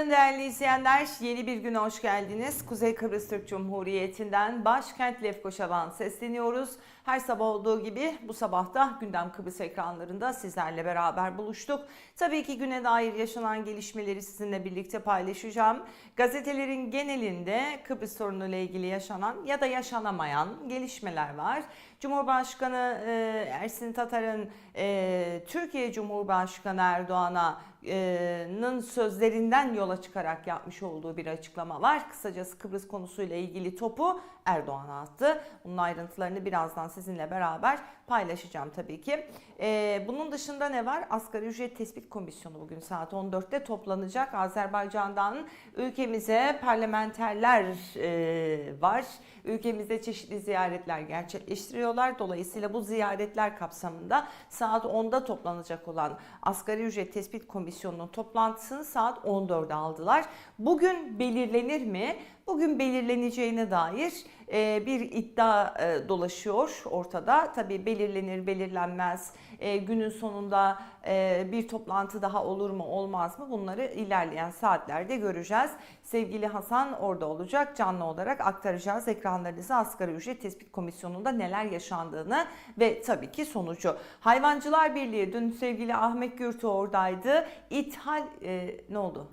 Günaydın değerli izleyenler. Yeni bir güne hoş geldiniz. Kuzey Kıbrıs Türk Cumhuriyeti'nden başkent Lefkoşa'dan sesleniyoruz. Her sabah olduğu gibi bu sabah da Gündem Kıbrıs ekranlarında sizlerle beraber buluştuk. Tabii ki güne dair yaşanan gelişmeleri sizinle birlikte paylaşacağım. Gazetelerin genelinde Kıbrıs sorunuyla ilgili yaşanan ya da yaşanamayan gelişmeler var. Cumhurbaşkanı e, Ersin Tatar'ın e, Türkiye Cumhurbaşkanı Erdoğan'a nın sözlerinden yola çıkarak yapmış olduğu bir açıklama var. Kısacası Kıbrıs konusuyla ilgili topu Erdoğan'a attı. Bunun ayrıntılarını birazdan sizinle beraber paylaşacağım tabii ki. Ee, bunun dışında ne var? Asgari ücret tespit komisyonu bugün saat 14'te toplanacak. Azerbaycan'dan ülkemize parlamenterler e, var. Ülkemizde çeşitli ziyaretler gerçekleştiriyorlar. Dolayısıyla bu ziyaretler kapsamında saat 10'da toplanacak olan asgari ücret tespit komisyonunun toplantısını saat 14'e aldılar. Bugün belirlenir mi? Bugün belirleneceğine dair e, bir iddia e, dolaşıyor ortada. Tabii belirlenir belirlenmez e, günün sonunda bir toplantı daha olur mu olmaz mı bunları ilerleyen saatlerde göreceğiz. Sevgili Hasan orada olacak canlı olarak aktaracağız ekranlarınıza asgari ücret tespit komisyonunda neler yaşandığını ve tabii ki sonucu. Hayvancılar Birliği dün sevgili Ahmet Gürtü oradaydı. İthal ne oldu?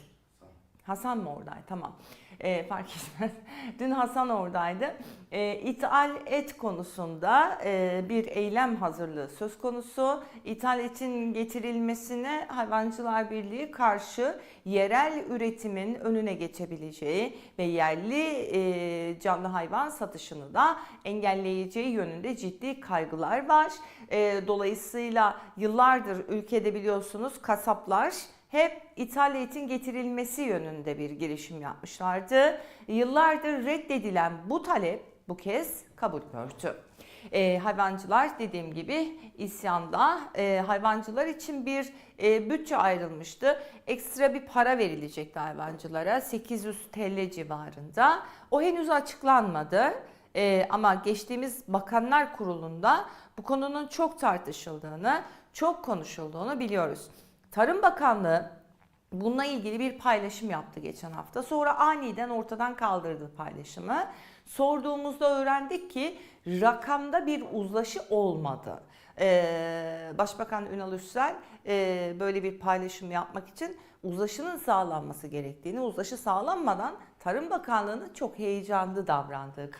Hasan mı oradaydı? Tamam. E, fark etmez. Dün Hasan oradaydı. E, ithal et konusunda e, bir eylem hazırlığı söz konusu. İthal etin getirilmesine Hayvancılar Birliği karşı yerel üretimin önüne geçebileceği ve yerli e, canlı hayvan satışını da engelleyeceği yönünde ciddi kaygılar var. E, dolayısıyla yıllardır ülkede biliyorsunuz kasaplar hep ithal etin getirilmesi yönünde bir girişim yapmışlardı. Yıllardır reddedilen bu talep bu kez kabul gördü. E, hayvancılar dediğim gibi isyanda e, hayvancılar için bir e, bütçe ayrılmıştı. Ekstra bir para verilecekti hayvancılara 800 TL civarında. O henüz açıklanmadı. E, ama geçtiğimiz Bakanlar Kurulu'nda bu konunun çok tartışıldığını, çok konuşulduğunu biliyoruz. Tarım Bakanlığı bununla ilgili bir paylaşım yaptı geçen hafta. Sonra aniden ortadan kaldırdı paylaşımı. Sorduğumuzda öğrendik ki rakamda bir uzlaşı olmadı. Ee, Başbakan Ünal Üstel e, böyle bir paylaşım yapmak için uzlaşının sağlanması gerektiğini, uzlaşı sağlanmadan Tarım Bakanlığı'nın çok heyecanlı davrandığı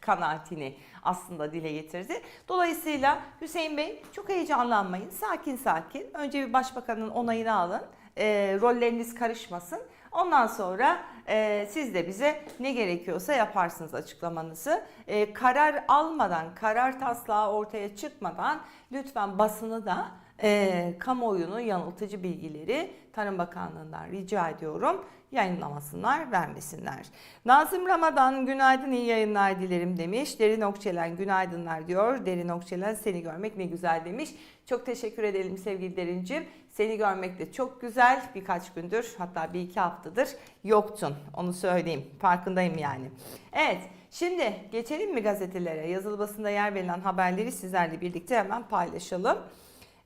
kanaatini aslında dile getirdi. Dolayısıyla Hüseyin Bey çok heyecanlanmayın, sakin sakin. Önce bir başbakanın onayını alın, e, rolleriniz karışmasın. Ondan sonra e, siz de bize ne gerekiyorsa yaparsınız açıklamanızı. E, karar almadan, karar taslağı ortaya çıkmadan lütfen basını da e, kamuoyunu yanıltıcı bilgileri Tarım Bakanlığı'ndan rica ediyorum yayınlamasınlar, vermesinler. Nazım Ramadan günaydın iyi yayınlar dilerim demiş. Derin Okçelen günaydınlar diyor. Derin Okçelen seni görmek ne güzel demiş. Çok teşekkür edelim sevgili Derincim. Seni görmek de çok güzel. Birkaç gündür hatta bir iki haftadır yoktun. Onu söyleyeyim. Farkındayım yani. Evet. Şimdi geçelim mi gazetelere? Yazılı basında yer verilen haberleri sizlerle birlikte hemen paylaşalım.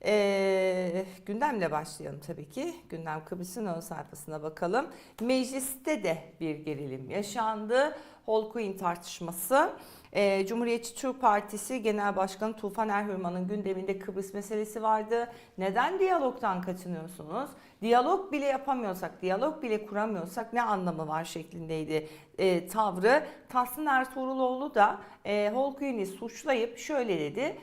Ee, gündemle başlayalım tabii ki. Gündem Kıbrıs'ın ön sayfasına bakalım. Mecliste de bir gerilim yaşandı. Holkuin tartışması. Ee, Cumhuriyetçi Türk Partisi Genel Başkanı Tufan Erhürman'ın gündeminde Kıbrıs meselesi vardı. Neden diyalogtan kaçınıyorsunuz? Diyalog bile yapamıyorsak, diyalog bile kuramıyorsak ne anlamı var şeklindeydi e, tavrı. Tahsin Ertuğruloğlu da e, Holkuin'i suçlayıp şöyle dedi.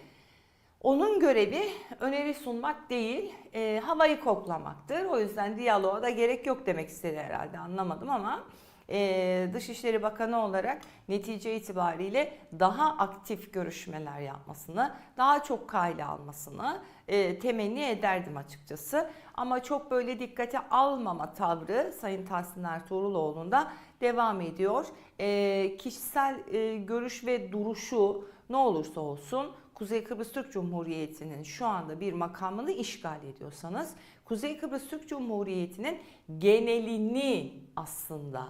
Onun görevi öneri sunmak değil, e, havayı koklamaktır. O yüzden diyaloğa da gerek yok demek istedi herhalde anlamadım ama e, Dışişleri Bakanı olarak netice itibariyle daha aktif görüşmeler yapmasını, daha çok kayla almasını e, temenni ederdim açıkçası. Ama çok böyle dikkate almama tavrı Sayın Tahsin Ertuğruloğlu'nda devam ediyor. E, kişisel e, görüş ve duruşu ne olursa olsun Kuzey Kıbrıs Türk Cumhuriyeti'nin şu anda bir makamını işgal ediyorsanız Kuzey Kıbrıs Türk Cumhuriyeti'nin genelini aslında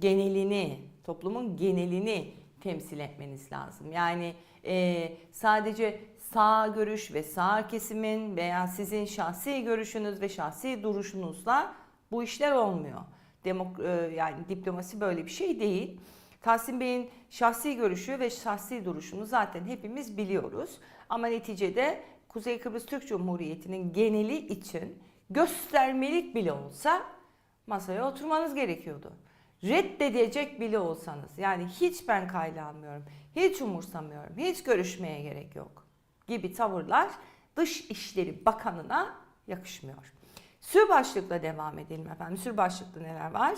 genelini, toplumun genelini temsil etmeniz lazım. Yani e, sadece sağ görüş ve sağ kesimin veya sizin şahsi görüşünüz ve şahsi duruşunuzla bu işler olmuyor. Demok e, yani diplomasi böyle bir şey değil. Tahsin Bey'in şahsi görüşü ve şahsi duruşunu zaten hepimiz biliyoruz. Ama neticede Kuzey Kıbrıs Türk Cumhuriyeti'nin geneli için göstermelik bile olsa masaya oturmanız gerekiyordu. Reddedecek bile olsanız yani hiç ben almıyorum, hiç umursamıyorum, hiç görüşmeye gerek yok gibi tavırlar Dış İşleri Bakanı'na yakışmıyor. Sür başlıkla devam edelim efendim. Sür başlıkta neler var?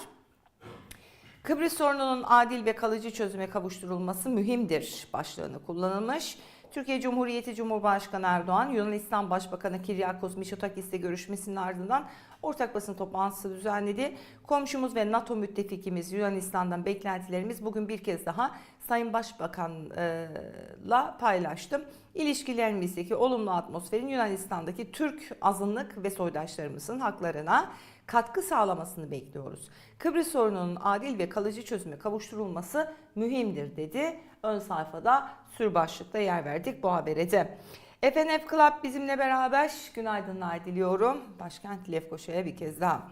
Kıbrıs sorununun adil ve kalıcı çözüme kavuşturulması mühimdir başlığını kullanılmış. Türkiye Cumhuriyeti Cumhurbaşkanı Erdoğan, Yunanistan Başbakanı Kiryakos Mitsotakis'le görüşmesinin ardından ortak basın toplantısı düzenledi. Komşumuz ve NATO müttefikimiz Yunanistan'dan beklentilerimiz bugün bir kez daha Sayın Başbakan'la paylaştım. İlişkilerimizdeki olumlu atmosferin Yunanistan'daki Türk azınlık ve soydaşlarımızın haklarına katkı sağlamasını bekliyoruz. Kıbrıs sorununun adil ve kalıcı çözüme kavuşturulması mühimdir dedi. Ön sayfada sür başlıkta yer verdik bu habere de. FNF Club bizimle beraber günaydınlar diliyorum. Başkent Lefkoşa'ya bir kez daha.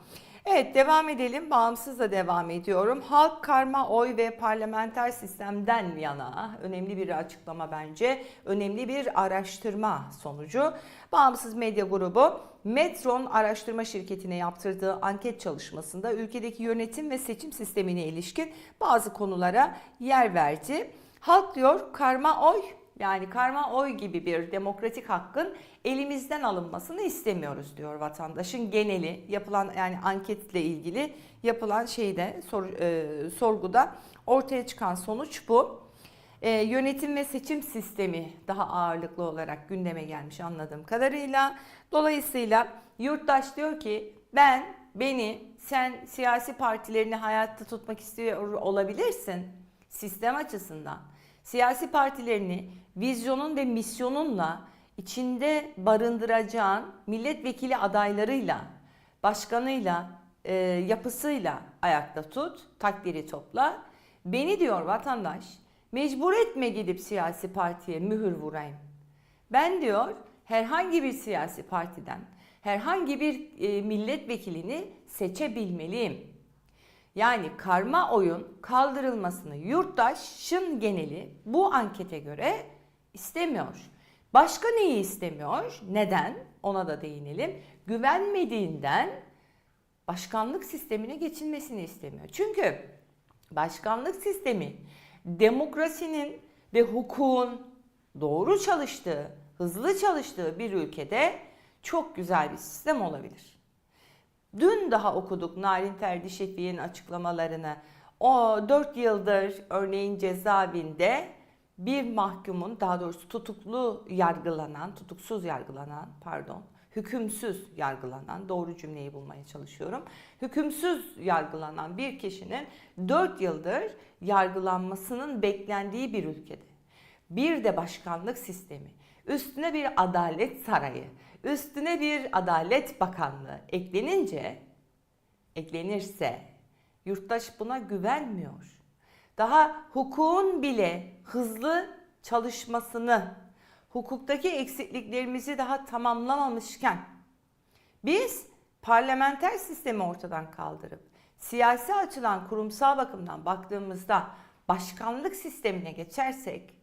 Evet devam edelim. Bağımsız da devam ediyorum. Halk karma oy ve parlamenter sistemden yana önemli bir açıklama bence. Önemli bir araştırma sonucu. Bağımsız medya grubu Metron araştırma şirketine yaptırdığı anket çalışmasında ülkedeki yönetim ve seçim sistemine ilişkin bazı konulara yer verdi. Halk diyor karma oy yani karma oy gibi bir demokratik hakkın elimizden alınmasını istemiyoruz diyor vatandaşın geneli yapılan yani anketle ilgili yapılan şeyde sor, e, sorguda ortaya çıkan sonuç bu. E, yönetim ve seçim sistemi daha ağırlıklı olarak gündeme gelmiş anladığım kadarıyla. Dolayısıyla yurttaş diyor ki ben beni sen siyasi partilerini hayatta tutmak istiyor olabilirsin sistem açısından siyasi partilerini vizyonun ve misyonunla içinde barındıracağın milletvekili adaylarıyla, başkanıyla, e, yapısıyla ayakta tut, takdiri topla. Beni diyor vatandaş mecbur etme gidip siyasi partiye mühür vurayım. Ben diyor herhangi bir siyasi partiden herhangi bir e, milletvekilini seçebilmeliyim. Yani karma oyun kaldırılmasını yurttaşın geneli bu ankete göre istemiyor. Başka neyi istemiyor? Neden? Ona da değinelim. Güvenmediğinden başkanlık sistemine geçilmesini istemiyor. Çünkü başkanlık sistemi demokrasinin ve hukukun doğru çalıştığı, hızlı çalıştığı bir ülkede çok güzel bir sistem olabilir. Dün daha okuduk Narin Terdi Şefik'in açıklamalarını. O 4 yıldır örneğin cezaevinde bir mahkumun daha doğrusu tutuklu yargılanan, tutuksuz yargılanan pardon, hükümsüz yargılanan doğru cümleyi bulmaya çalışıyorum. Hükümsüz yargılanan bir kişinin 4 yıldır yargılanmasının beklendiği bir ülkede. Bir de başkanlık sistemi, üstüne bir adalet sarayı, üstüne bir adalet bakanlığı eklenince, eklenirse yurttaş buna güvenmiyor. Daha hukukun bile hızlı çalışmasını, hukuktaki eksikliklerimizi daha tamamlamamışken biz parlamenter sistemi ortadan kaldırıp siyasi açıdan kurumsal bakımdan baktığımızda başkanlık sistemine geçersek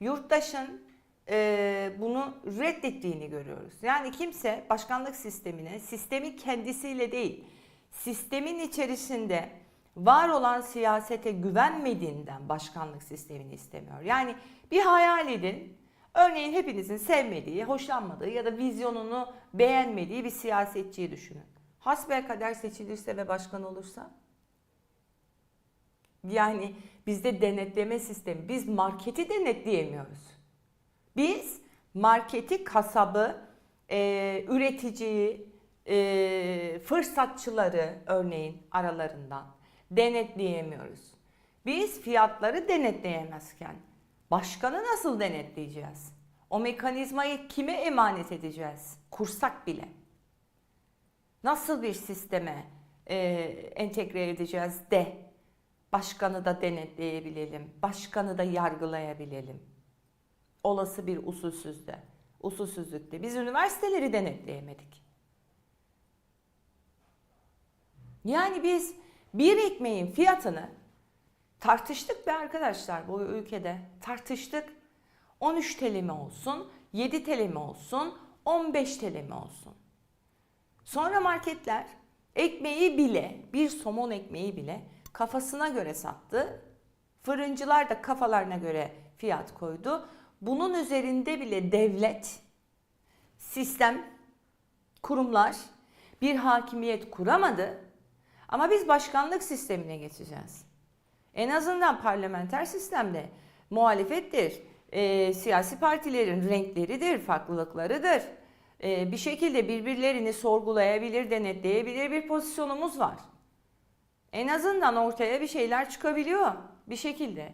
yurttaşın e, bunu reddettiğini görüyoruz. Yani kimse başkanlık sistemine, sistemi kendisiyle değil, sistemin içerisinde var olan siyasete güvenmediğinden başkanlık sistemini istemiyor. Yani bir hayal edin. Örneğin hepinizin sevmediği, hoşlanmadığı ya da vizyonunu beğenmediği bir siyasetçiyi düşünün. Hasbelkader seçilirse ve başkan olursa? Yani bizde denetleme sistemi, biz marketi denetleyemiyoruz. Biz marketi, kasabı, e, üreticiyi, e, fırsatçıları örneğin aralarından denetleyemiyoruz. Biz fiyatları denetleyemezken başkanı nasıl denetleyeceğiz? O mekanizmayı kime emanet edeceğiz? Kursak bile. Nasıl bir sisteme e, entegre edeceğiz de başkanı da denetleyebilelim, başkanı da yargılayabilelim. Olası bir usulsüzde, usulsüzlükte. Biz üniversiteleri denetleyemedik. Yani biz bir ekmeğin fiyatını tartıştık be arkadaşlar bu ülkede. Tartıştık. 13 TL olsun, 7 TL olsun, 15 TL olsun? Sonra marketler ekmeği bile, bir somon ekmeği bile kafasına göre sattı. Fırıncılar da kafalarına göre fiyat koydu. Bunun üzerinde bile devlet, sistem, kurumlar bir hakimiyet kuramadı. Ama biz başkanlık sistemine geçeceğiz. En azından parlamenter sistemde muhalefettir, e, siyasi partilerin renkleridir, farklılıklarıdır. E, bir şekilde birbirlerini sorgulayabilir, denetleyebilir bir pozisyonumuz var. En azından ortaya bir şeyler çıkabiliyor bir şekilde.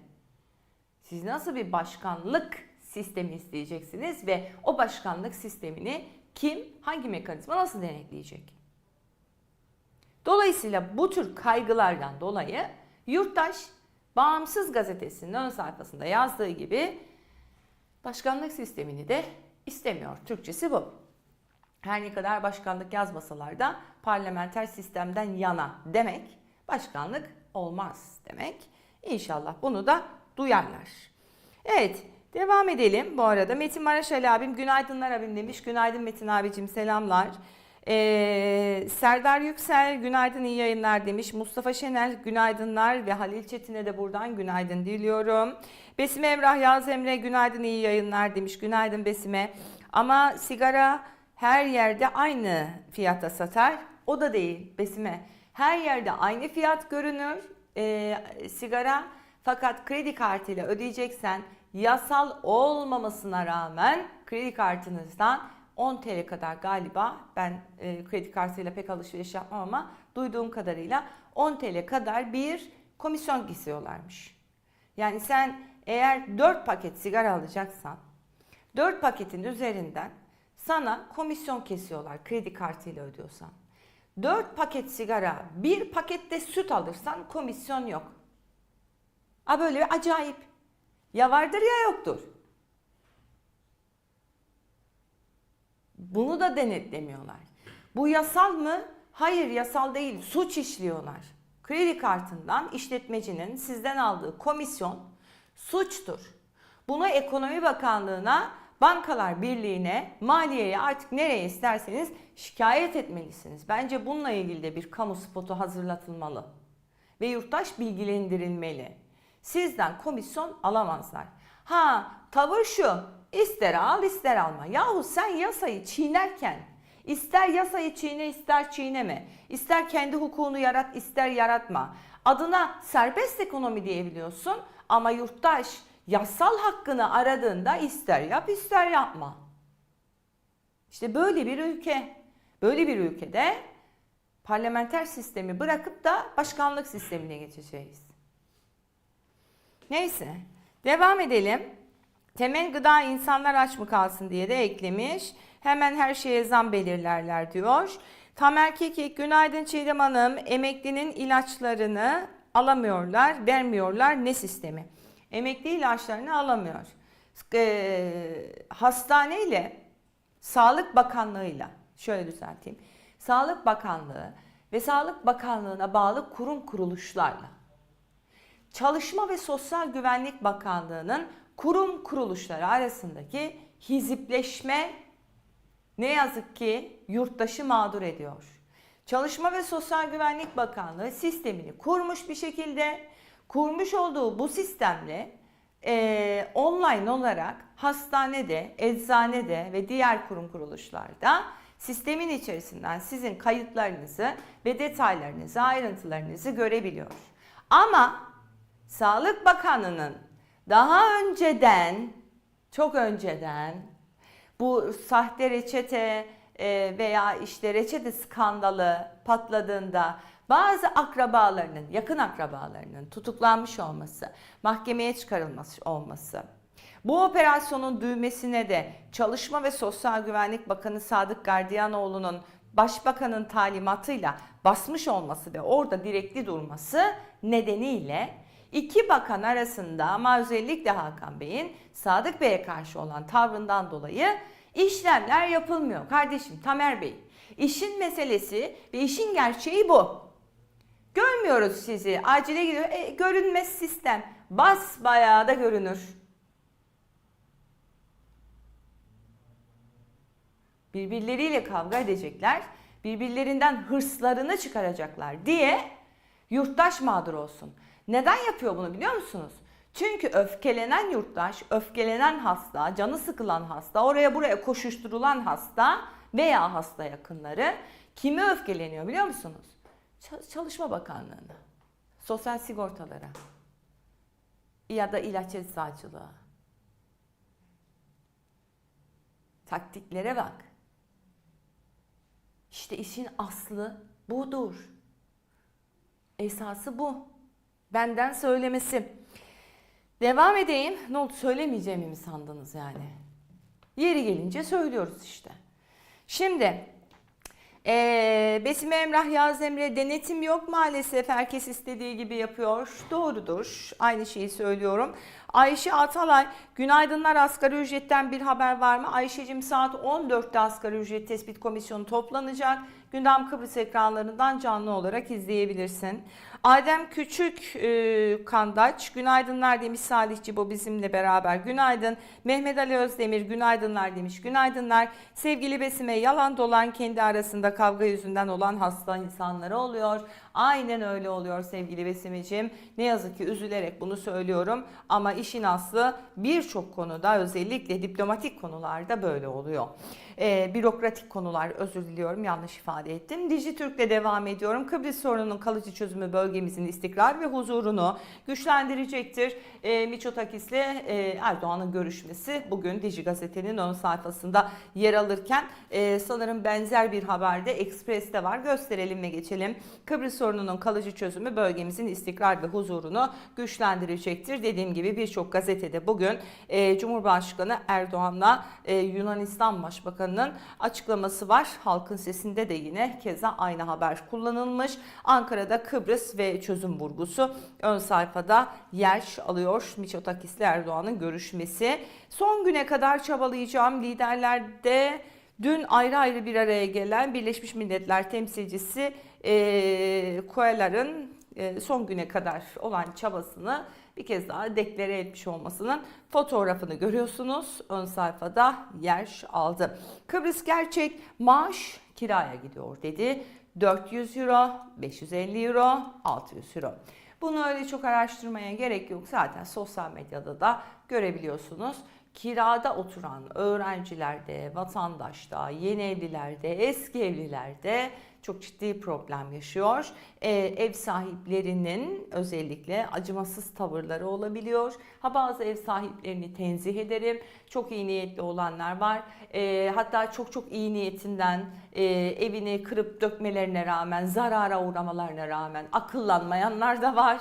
Siz nasıl bir başkanlık sistemi isteyeceksiniz ve o başkanlık sistemini kim, hangi mekanizma nasıl denetleyecek? Dolayısıyla bu tür kaygılardan dolayı yurttaş Bağımsız gazetesinin ön sayfasında yazdığı gibi başkanlık sistemini de istemiyor. Türkçesi bu. Her ne kadar başkanlık yazmasalar da parlamenter sistemden yana demek başkanlık olmaz demek. İnşallah bunu da duyarlar. Evet devam edelim. Bu arada Metin Maraşal abim günaydınlar abim demiş. Günaydın Metin abicim selamlar. Ee, Serdar Yüksel günaydın iyi yayınlar demiş. Mustafa Şener günaydınlar ve Halil Çetin'e de buradan günaydın diliyorum. Besime Emrah Yaz Emre günaydın iyi yayınlar demiş. Günaydın Besime. Ama sigara her yerde aynı fiyata satar. O da değil Besime. Her yerde aynı fiyat görünür ee, sigara fakat kredi kartıyla ödeyeceksen yasal olmamasına rağmen kredi kartınızdan 10 TL kadar galiba ben e, kredi kartıyla pek alışveriş yapmam ama duyduğum kadarıyla 10 TL kadar bir komisyon kesiyorlarmış. Yani sen eğer 4 paket sigara alacaksan 4 paketin üzerinden sana komisyon kesiyorlar kredi kartıyla ödüyorsan. 4 paket sigara, bir pakette süt alırsan komisyon yok. Ha böyle acayip. Ya vardır ya yoktur. Bunu da denetlemiyorlar. Bu yasal mı? Hayır yasal değil. Suç işliyorlar. Kredi kartından işletmecinin sizden aldığı komisyon suçtur. Bunu Ekonomi Bakanlığı'na, Bankalar Birliği'ne, maliyeye artık nereye isterseniz şikayet etmelisiniz. Bence bununla ilgili de bir kamu spotu hazırlatılmalı. Ve yurttaş bilgilendirilmeli. Sizden komisyon alamazlar. Ha tavır şu ister al ister alma. Yahu sen yasayı çiğnerken ister yasayı çiğne ister çiğneme. ister kendi hukukunu yarat ister yaratma. Adına serbest ekonomi diyebiliyorsun ama yurttaş yasal hakkını aradığında ister yap ister yapma. İşte böyle bir ülke. Böyle bir ülkede parlamenter sistemi bırakıp da başkanlık sistemine geçeceğiz. Neyse devam edelim. Temel gıda insanlar aç mı kalsın diye de eklemiş. Hemen her şeye zam belirlerler diyor. Tamer Kekik, günaydın Çiğdem Hanım. Emeklinin ilaçlarını alamıyorlar, vermiyorlar. Ne sistemi? Emekli ilaçlarını alamıyor. e, hastaneyle Sağlık Bakanlığı'yla şöyle düzelteyim. Sağlık Bakanlığı ve Sağlık Bakanlığı'na bağlı kurum kuruluşlarla Çalışma ve Sosyal Güvenlik Bakanlığı'nın kurum kuruluşları arasındaki hizipleşme ne yazık ki yurttaşı mağdur ediyor. Çalışma ve Sosyal Güvenlik Bakanlığı sistemini kurmuş bir şekilde kurmuş olduğu bu sistemle eee, online olarak hastanede, eczanede ve diğer kurum kuruluşlarda sistemin içerisinden sizin kayıtlarınızı ve detaylarınızı, ayrıntılarınızı görebiliyor. Ama Sağlık Bakanı'nın daha önceden, çok önceden bu sahte reçete e, veya işte reçete skandalı patladığında bazı akrabalarının, yakın akrabalarının tutuklanmış olması, mahkemeye çıkarılması olması, bu operasyonun düğmesine de Çalışma ve Sosyal Güvenlik Bakanı Sadık Gardiyanoğlu'nun Başbakanın talimatıyla basmış olması ve orada direktli durması nedeniyle iki bakan arasında ama özellikle Hakan Bey'in Sadık Bey'e karşı olan tavrından dolayı işlemler yapılmıyor. Kardeşim Tamer Bey, işin meselesi ve işin gerçeği bu. Görmüyoruz sizi. Acile gidiyor. E, görünmez sistem. Bas bayağı da görünür. Birbirleriyle kavga edecekler. Birbirlerinden hırslarını çıkaracaklar diye yurttaş mağdur olsun. Neden yapıyor bunu biliyor musunuz? Çünkü öfkelenen yurttaş, öfkelenen hasta, canı sıkılan hasta, oraya buraya koşuşturulan hasta veya hasta yakınları kime öfkeleniyor biliyor musunuz? Çalışma Bakanlığı'na, sosyal sigortalara ya da ilaç eczacılığa. Taktiklere bak. İşte işin aslı budur. Esası bu. Benden söylemesi. Devam edeyim. Ne oldu söylemeyeceğimi mi sandınız yani? Yeri gelince söylüyoruz işte. Şimdi eee Besim Emrah Yaz denetim yok maalesef. Herkes istediği gibi yapıyor. Doğrudur. Aynı şeyi söylüyorum. Ayşe Atalay, günaydınlar asgari ücretten bir haber var mı? Ayşe'cim saat 14'te asgari ücret tespit komisyonu toplanacak. Gündem Kıbrıs ekranlarından canlı olarak izleyebilirsin. Adem Küçük e, Kandaç, günaydınlar demiş Salih Cibo bizimle beraber. Günaydın. Mehmet Ali Özdemir, günaydınlar demiş. Günaydınlar. Sevgili Besime, yalan dolan kendi arasında kavga yüzünden olan hasta insanları oluyor. Aynen öyle oluyor sevgili Besimeciğim. Ne yazık ki üzülerek bunu söylüyorum ama işin aslı birçok konuda özellikle diplomatik konularda böyle oluyor. Ee, bürokratik konular özür diliyorum yanlış ifade ettim. Dijitürk'le devam ediyorum. Kıbrıs sorununun kalıcı çözümü bölgemizin istikrar ve huzurunu güçlendirecektir. Ee, Miçotakis'le e, Erdoğan'ın görüşmesi bugün Diji Gazete'nin ön sayfasında yer alırken e, sanırım benzer bir haberde Express'te var. Gösterelim ve geçelim. Kıbrıs sorununun kalıcı çözümü bölgemizin istikrar ve huzurunu güçlendirecektir. Dediğim gibi birçok gazetede bugün e, Cumhurbaşkanı Erdoğan'la e, Yunanistan Başbakanı'nın açıklaması var. Halkın sesinde de yine keza aynı haber kullanılmış. Ankara'da Kıbrıs ve çözüm vurgusu ön sayfada yer alıyor. Miçotakis'le Erdoğan'ın görüşmesi. Son güne kadar çabalayacağım liderlerde Dün ayrı ayrı bir araya gelen Birleşmiş Milletler temsilcisi e, Koalar'ın e, son güne kadar olan çabasını bir kez daha deklare etmiş olmasının fotoğrafını görüyorsunuz. Ön sayfada yer aldı. Kıbrıs gerçek maaş kiraya gidiyor dedi. 400 euro, 550 euro, 600 euro. Bunu öyle çok araştırmaya gerek yok. Zaten sosyal medyada da görebiliyorsunuz kirada oturan öğrencilerde, vatandaşta, yeni evlilerde, eski evlilerde çok ciddi problem yaşıyor. Ee, ev sahiplerinin özellikle acımasız tavırları olabiliyor. Ha bazı ev sahiplerini tenzih ederim. Çok iyi niyetli olanlar var. Ee, hatta çok çok iyi niyetinden e, evini kırıp dökmelerine rağmen, zarara uğramalarına rağmen akıllanmayanlar da var.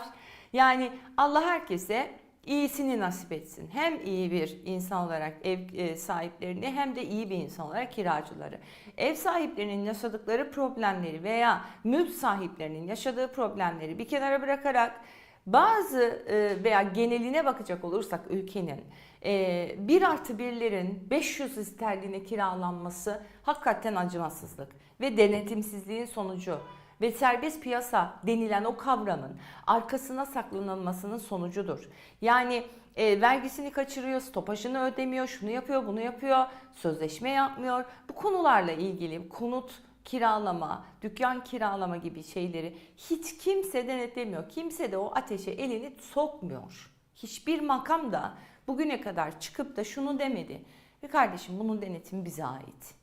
Yani Allah herkese iyisini nasip etsin. Hem iyi bir insan olarak ev e, sahiplerini hem de iyi bir insan olarak kiracıları. Ev sahiplerinin yaşadıkları problemleri veya mülk sahiplerinin yaşadığı problemleri bir kenara bırakarak Bazı e, veya geneline bakacak olursak ülkenin e, 1 artı birlerin 500 sterline kiralanması hakikaten acımasızlık ve denetimsizliğin sonucu ve serbest piyasa denilen o kavramın arkasına saklanılmasının sonucudur. Yani e, vergisini kaçırıyor, stopajını ödemiyor, şunu yapıyor, bunu yapıyor, sözleşme yapmıyor. Bu konularla ilgili konut kiralama, dükkan kiralama gibi şeyleri hiç kimse denetlemiyor. Kimse de o ateşe elini sokmuyor. Hiçbir makam da bugüne kadar çıkıp da şunu demedi. Ve kardeşim bunun denetimi bize ait.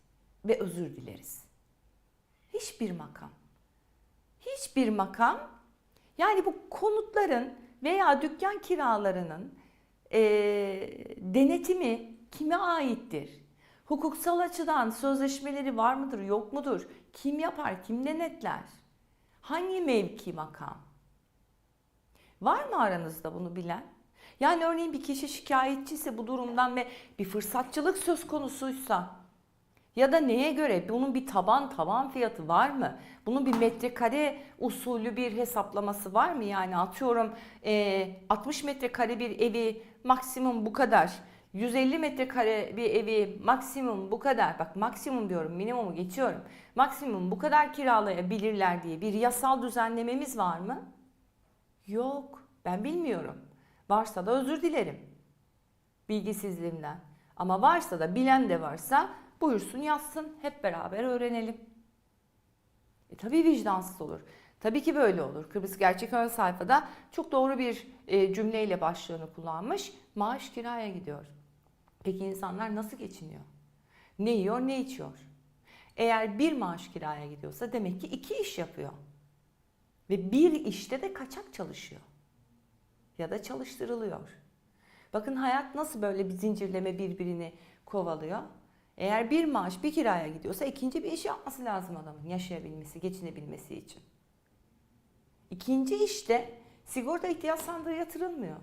Ve özür dileriz. Hiçbir makam. Hiçbir makam yani bu konutların veya dükkan kiralarının eee, denetimi kime aittir? Hukuksal açıdan sözleşmeleri var mıdır, yok mudur? Kim yapar, kim denetler? Hangi mevki makam? Var mı aranızda bunu bilen? Yani örneğin bir kişi şikayetçiyse bu durumdan ve bir fırsatçılık söz konusuysa ya da neye göre bunun bir taban tavan fiyatı var mı? Bunun bir metrekare usulü bir hesaplaması var mı? Yani atıyorum eee, 60 metrekare bir evi maksimum bu kadar. 150 metrekare bir evi maksimum bu kadar. Bak maksimum diyorum minimumu geçiyorum. Maksimum bu kadar kiralayabilirler diye bir yasal düzenlememiz var mı? Yok. Ben bilmiyorum. Varsa da özür dilerim bilgisizliğimden. Ama varsa da bilen de varsa buyursun yazsın hep beraber öğrenelim. E tabii vicdansız olur. Tabii ki böyle olur. Kıbrıs Gerçek Ön sayfada çok doğru bir e, cümleyle başlığını kullanmış. Maaş kiraya gidiyor. Peki insanlar nasıl geçiniyor? Ne yiyor, ne içiyor? Eğer bir maaş kiraya gidiyorsa demek ki iki iş yapıyor. Ve bir işte de kaçak çalışıyor. Ya da çalıştırılıyor. Bakın hayat nasıl böyle bir zincirleme birbirini kovalıyor. Eğer bir maaş bir kiraya gidiyorsa ikinci bir iş yapması lazım adamın yaşayabilmesi, geçinebilmesi için. İkinci işte sigorta ihtiyaç sandığı yatırılmıyor.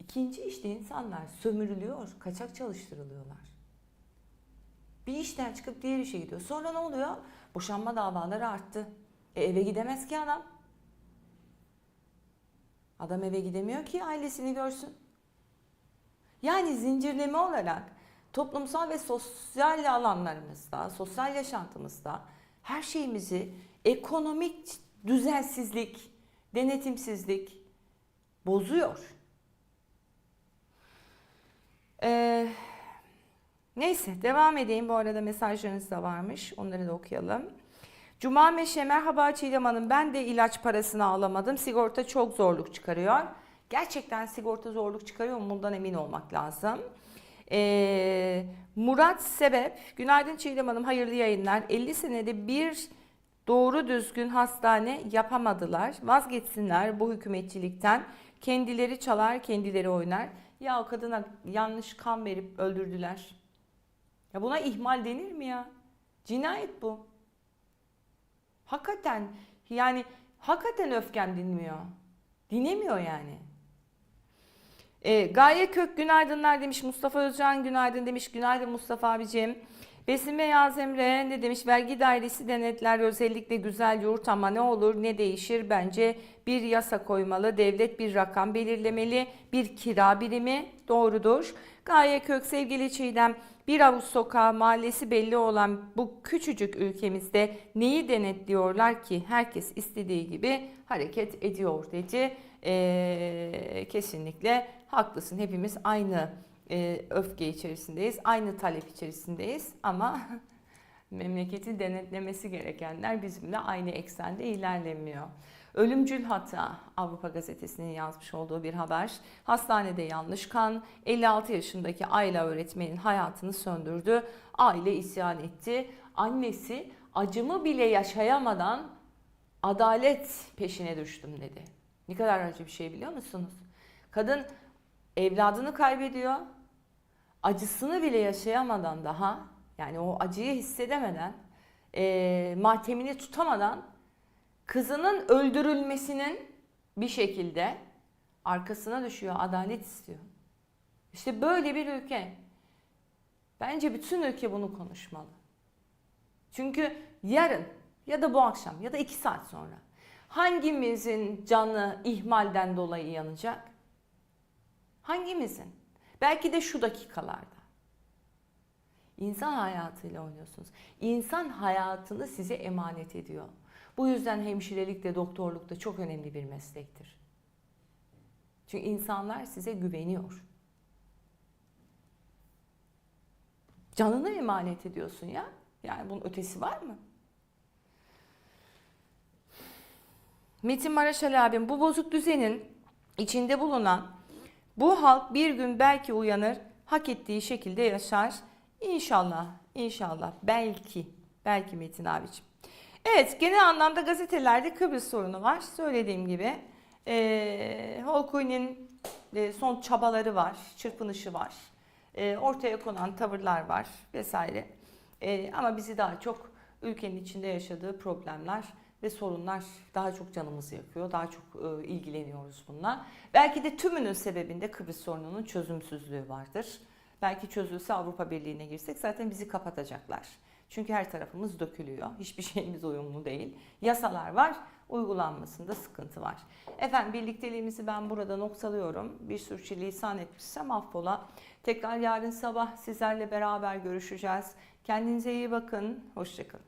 İkinci işte insanlar sömürülüyor, kaçak çalıştırılıyorlar. Bir işten çıkıp diğer işe gidiyor. Sonra ne oluyor? Boşanma davaları arttı. E eve gidemez ki adam. Adam eve gidemiyor ki ailesini görsün. Yani zincirleme olarak toplumsal ve sosyal alanlarımızda, sosyal yaşantımızda her şeyimizi ekonomik düzensizlik, denetimsizlik bozuyor. Ee, neyse devam edeyim. Bu arada mesajlarınız da varmış. Onları da okuyalım. Cuma Meşe merhaba Çiğdem Hanım. Ben de ilaç parasını alamadım. Sigorta çok zorluk çıkarıyor. Gerçekten sigorta zorluk çıkarıyor mu? Bundan emin olmak lazım. Ee, Murat Sebep. Günaydın Çiğdem Hanım. Hayırlı yayınlar. 50 senede bir doğru düzgün hastane yapamadılar. Vazgeçsinler bu hükümetçilikten. Kendileri çalar, kendileri oynar. Ya o kadına yanlış kan verip öldürdüler. Ya buna ihmal denir mi ya? Cinayet bu. Hakikaten yani hakikaten öfkem dinmiyor. Dinemiyor yani. E, Gaye Kök günaydınlar demiş. Mustafa Özcan günaydın demiş. Günaydın Mustafa abicim. Besim Beyaz Emre ne demiş? Vergi dairesi denetler özellikle güzel yurt ama ne olur ne değişir? Bence bir yasa koymalı. Devlet bir rakam belirlemeli. Bir kira birimi doğrudur. Gaye Kök sevgili Çiğdem bir avuç sokağı mahallesi belli olan bu küçücük ülkemizde neyi denetliyorlar ki herkes istediği gibi hareket ediyor dedi. Ee, kesinlikle haklısın. Hepimiz aynı e, öfke içerisindeyiz, aynı talep içerisindeyiz ama memleketi denetlemesi gerekenler bizimle aynı eksende ilerlemiyor. Ölümcül hata Avrupa Gazetesi'nin yazmış olduğu bir haber. Hastanede yanlış kan 56 yaşındaki Ayla öğretmenin hayatını söndürdü. Aile isyan etti. Annesi acımı bile yaşayamadan adalet peşine düştüm dedi. Ne kadar acı bir şey biliyor musunuz? Kadın evladını kaybediyor. Acısını bile yaşayamadan daha yani o acıyı hissedemeden e, matemini tutamadan kızının öldürülmesinin bir şekilde arkasına düşüyor, adalet istiyor. İşte böyle bir ülke. Bence bütün ülke bunu konuşmalı. Çünkü yarın ya da bu akşam ya da iki saat sonra Hangimizin canı ihmalden dolayı yanacak? Hangimizin? Belki de şu dakikalarda. İnsan hayatıyla oynuyorsunuz. İnsan hayatını size emanet ediyor. Bu yüzden hemşirelik de doktorluk da çok önemli bir meslektir. Çünkü insanlar size güveniyor. Canını emanet ediyorsun ya. Yani bunun ötesi var mı? Metin Maraşal abim bu bozuk düzenin içinde bulunan bu halk bir gün belki uyanır, hak ettiği şekilde yaşar. İnşallah, inşallah, belki, belki Metin abicim. Evet, genel anlamda gazetelerde Kıbrıs sorunu var. Söylediğim gibi e, Holkuy'nin e, son çabaları var, çırpınışı var. E, ortaya konan tavırlar var vesaire. E, ama bizi daha çok ülkenin içinde yaşadığı problemler ve sorunlar daha çok canımızı yakıyor. Daha çok e, ilgileniyoruz bununla. Belki de tümünün sebebinde Kıbrıs sorununun çözümsüzlüğü vardır. Belki çözülse Avrupa Birliği'ne girsek zaten bizi kapatacaklar. Çünkü her tarafımız dökülüyor. Hiçbir şeyimiz uyumlu değil. Yasalar var, uygulanmasında sıkıntı var. Efendim birlikteliğimizi ben burada noktalıyorum. Bir sürçülisan etmişsem affola. Tekrar yarın sabah sizlerle beraber görüşeceğiz. Kendinize iyi bakın. Hoşçakalın.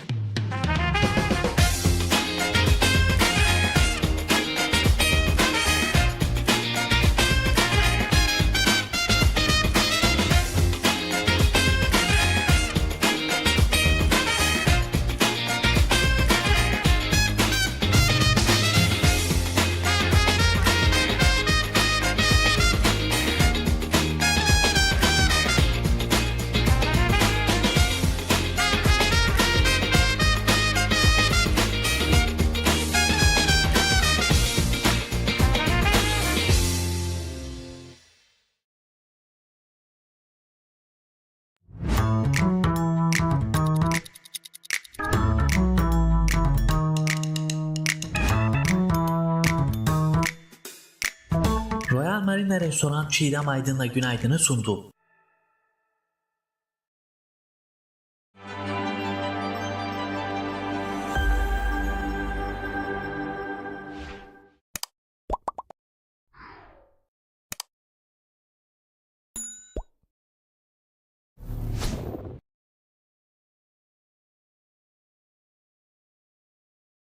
Restoran Çiğdem Aydın'la günaydını sundu.